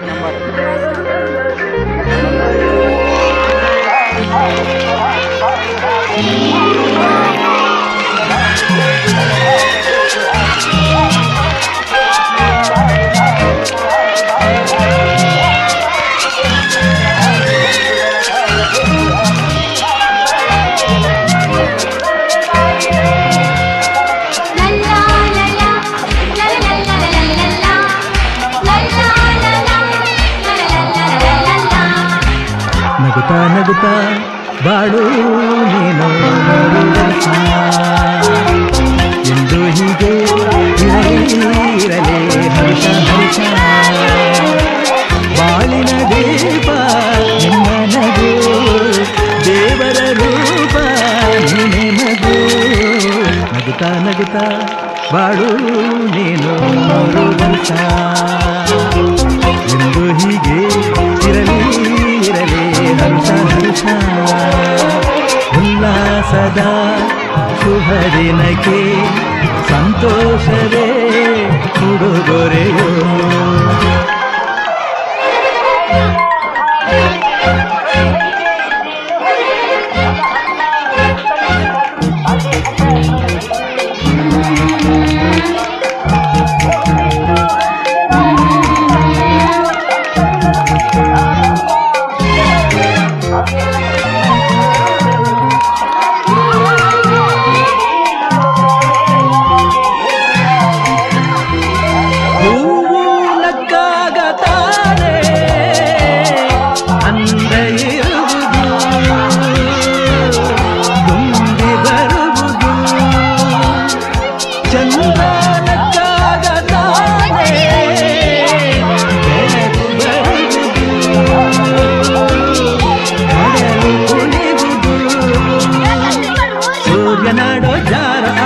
Namorando. ನಗುತ್ತಾ ನಗುತ್ತಾ ಬಾಳು ನೀನು ನೋಡು ವರ್ಷ. ಎಂದು ಹೀಗೆ ಇರಲಿ ಇರಲಿ ಹರ್ಷ ಹರ್ಷ ಬಾಳಿನ ದೀಪ ನಿನ್ನ ನಗು ದೇವರ ರೂಪ ನೀನೆ ಮಗು ನಗುತ್ತಾ ನಗುತ್ತಾ ಬಾಳು ನೀನು ನೋಡು ವರ್ಷ ಎಂದು ಹೀಗೆ ಇರಲಿ ಇರಲಿ ಉಲ್ಲಾಸದ ಶುಭ ದಿನಕ್ಕೆ ಸಂತೋಷವೇ ಉಡುಗೊರೆಯೋ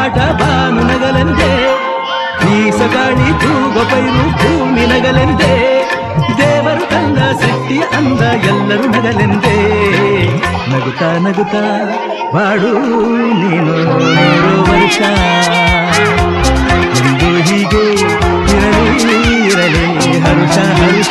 ಆಟ ಬಾನು ನಗಲೆಂದೇ ಬೀಸಗಾಳಿ ತೂಗ ಪೈರು ಭೂಮಿ ನಗಲೆಂದೇ ದೇವರು ತಂದ ಸೃಷ್ಟಿ ಅಂದ ಎಲ್ಲರೂ ನಗಲೆಂದೇ ನಗುತ್ತಾ ನಗುತ್ತಾ ಬಾಡು ನೀನು ನೂರು ವರ್ಷ ಎಂದು ಹೀಗೆ ಇರಲಿ ಇರಲಿ ಹರುಷ ಹರುಷ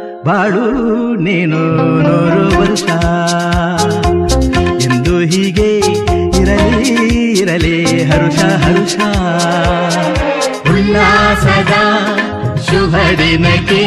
ಬಾಳು ನೀನು ನೂರು ವರ್ಷ. ಎಂದು ಹೀಗೆ ಇರಲಿ ಇರಲಿ ಹರುಷ ಹರುಷ. ಉಲ್ಲಾಸದ ಶುಭ ದಿನಕ್ಕೆ